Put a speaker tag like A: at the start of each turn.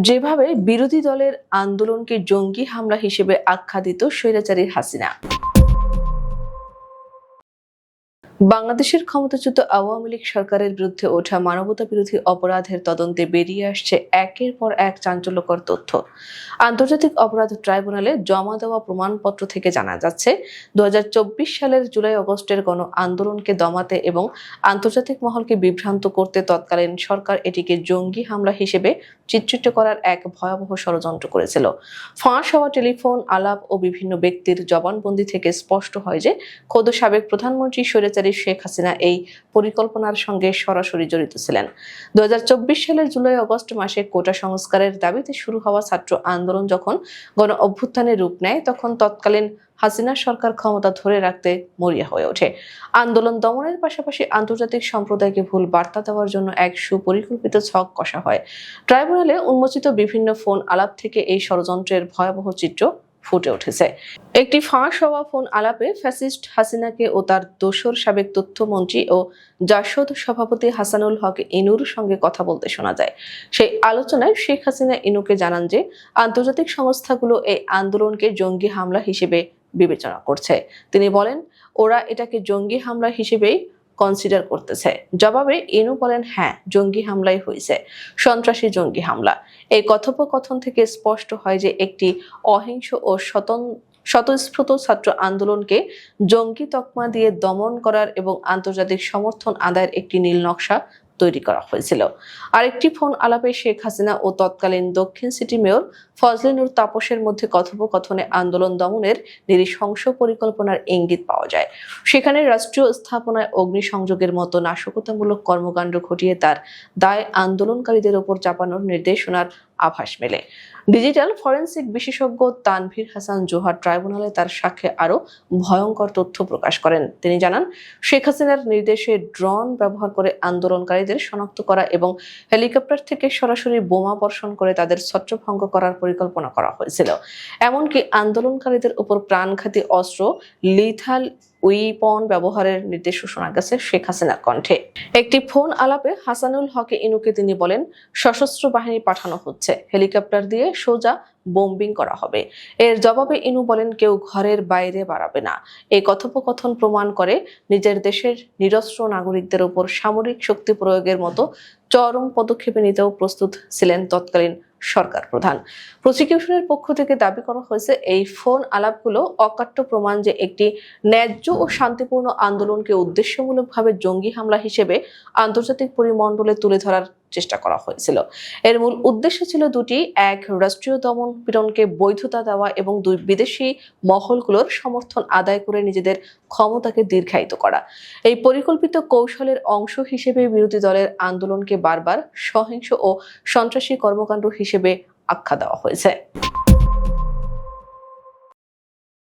A: যেভাবে বিরোধী দলের আন্দোলনকে জঙ্গি হামলা হিসেবে আখ্যা দিত স্বৈরাচারী হাসিনা। বাংলাদেশের ক্ষমতাচ্যুত আওয়ামী লীগ সরকারের বিরুদ্ধে ওঠা মানবতা বিরোধী অপরাধের তদন্তে বেরিয়ে আসছে একের পর এক চাঞ্চল্যকর তথ্য। আন্তর্জাতিক অপরাধ ট্রাইব্যুনালে জমা দেওয়া প্রমাণপত্র থেকে জানা যাচ্ছে দু সালের জুলাই আগস্টের গণ আন্দোলনকে দমাতে এবং আন্তর্জাতিক মহলকে বিভ্রান্ত করতে তৎকালীন সরকার এটিকে জঙ্গি হামলা হিসেবে চিত্রিত করার এক ভয়াবহ ষড়যন্ত্র করেছিল। ফাঁস হওয়া টেলিফোন, আলাপ ও বিভিন্ন ব্যক্তির জবানবন্দি থেকে স্পষ্ট হয় যে, খোদ সাবেক প্রধানমন্ত্রী স্বৈরাচারী শেখ হাসিনা এই পরিকল্পনার সঙ্গে সরাসরি জড়িত ছিলেন। দু সালের জুলাই আগস্ট মাসে কোটা সংস্কারের দাবিতে শুরু হওয়া ছাত্র আন্দোলন যখন গণ অভ্যুত্থানে রূপ নেয়, তখন তৎকালীন হাসিনা সরকার ক্ষমতা ধরে রাখতে মরিয়া হয়ে ওঠে। আন্দোলন দমনের পাশাপাশি আন্তর্জাতিক সম্প্রদায়কে ভুল বার্তা দেওয়ার জন্য এক সুপরিকল্পিত ছক কষা হয়। ট্রাইব্যুনালে উন্মোচিত বিভিন্ন ফোন আলাপ থেকে এই ষড়যন্ত্রের ভয়াবহ চিত্র ফুটে উঠেছে। একটি ফাঁস হওয়া ফোন আলাপে ফ্যাসিস্ট হাসিনাকে ও তার দোসর সাবেক তথ্যমন্ত্রী ও জাসদ সভাপতি হাসানুল হক ইনুর সঙ্গে কথা বলতে শোনা যায়। সেই আলোচনায় শেখ হাসিনা ইনুকে জানান যে, আন্তর্জাতিক সংস্থাগুলো এই আন্দোলনকে জঙ্গি হামলা হিসেবে বিবেচনা করছে। তিনি বলেন, ওরা এটাকে জঙ্গি হামলা হিসেবেই কনসিডার করতেছে। জবাবে ইনু বলেন হ্যাঁ জঙ্গি হামলাই হয়েছে। সন্ত্রাসী জঙ্গি হামলা। এই কথোপকথন থেকে স্পষ্ট হয় যে একটি অহিংস ও স্বতন স্বতঃস্ফূর্ত ছাত্র আন্দোলনকে জঙ্গি তকমা দিয়ে দমন করার এবং আন্তর্জাতিক সমর্থন আদায়ের একটি নীল নকশা তৈরি করা হয়েছিল। আরেকটি ফোন আলাপে শেখ হাসিনা ও তৎকালীন দক্ষিণ সিটি মেয়র ফজলিনুর তাপসের মধ্যে কথোপকথনে আন্দোলন দমনের নিরিশংস পরিকল্পনার ইঙ্গিত পাওয়া যায়। সেখানে রাষ্ট্রীয় স্থাপনায় অগ্নিসংযোগের মতো নাশকতামূলক কর্মকাণ্ড ঘটিয়ে তার দায় আন্দোলনকারীদের ওপর চাপানোর নির্দেশনার আভাস মেলে। ডিজিটাল ফরেন্সিক বিশেষজ্ঞ তানভীর হাসান জোহার ট্রাইব্যুনালে তার সাক্ষ্যে আরও ভয়ঙ্কর তথ্য প্রকাশ করেন। তিনি জানান, শেখ হাসিনার নির্দেশে ড্রোন ব্যবহার করে আন্দোলনকারীদের শনাক্ত করা এবং হেলিকপ্টার থেকে সরাসরি বোমা বর্ষণ করে তাদের ছত্রভঙ্গ করার পরিকল্পনা করা হয়েছিল। এমনকি আন্দোলনকারীদের উপর প্রাণঘাতী অস্ত্র লিথাল উইপন ব্যবহারের নির্দেশও শোনা গেছে শেখ হাসিনার কণ্ঠে। একটি ফোন আলাপে হাসানুল হকে ইনুকে তিনি বলেন, সশস্ত্র বাহিনী পাঠানো হচ্ছে, হেলিকপ্টার দিয়ে সোজা বোম্বিং করা হবে। এর জবাবে ইনু বলেন, কেউ ঘরের বাইরে বাড়াবে না। এই কথোপকথন প্রমাণ করে নিজের দেশের নিরস্ত্র নাগরিকদের উপর সামরিক শক্তি প্রয়োগের মতো চরম পদক্ষেপে নিতেও প্রস্তুত ছিলেন তৎকালীন সরকার প্রধান। প্রসিকিউশনের পক্ষ থেকে দাবি করা হয়েছে, এই ফোন আলাপগুলো অকাট্য প্রমাণ যে একটি ন্যায্য ও শান্তিপূর্ণ আন্দোলনকে উদ্দেশ্যমূলকভাবে জঙ্গি হামলা হিসেবে আন্তর্জাতিক পরিমণ্ডলে তুলে ধরার চেষ্টা করা হয়েছিল। এর মূল উদ্দেশ্য ছিল দুটি, এক, রাষ্ট্রীয় দমন পীড়নকে বৈধতা দেওয়া এবং দুই, বিদেশি মহলগুলোর সমর্থন আদায় করে নিজেদের ক্ষমতাকে দীর্ঘায়িত করা। এই পরিকল্পিত কৌশলের অংশ হিসেবে বিরোধী দলের আন্দোলনকে বারবার সহিংস ও সন্ত্রাসী কর্মকাণ্ড হিসেবে আখ্যা দেওয়া হয়েছে।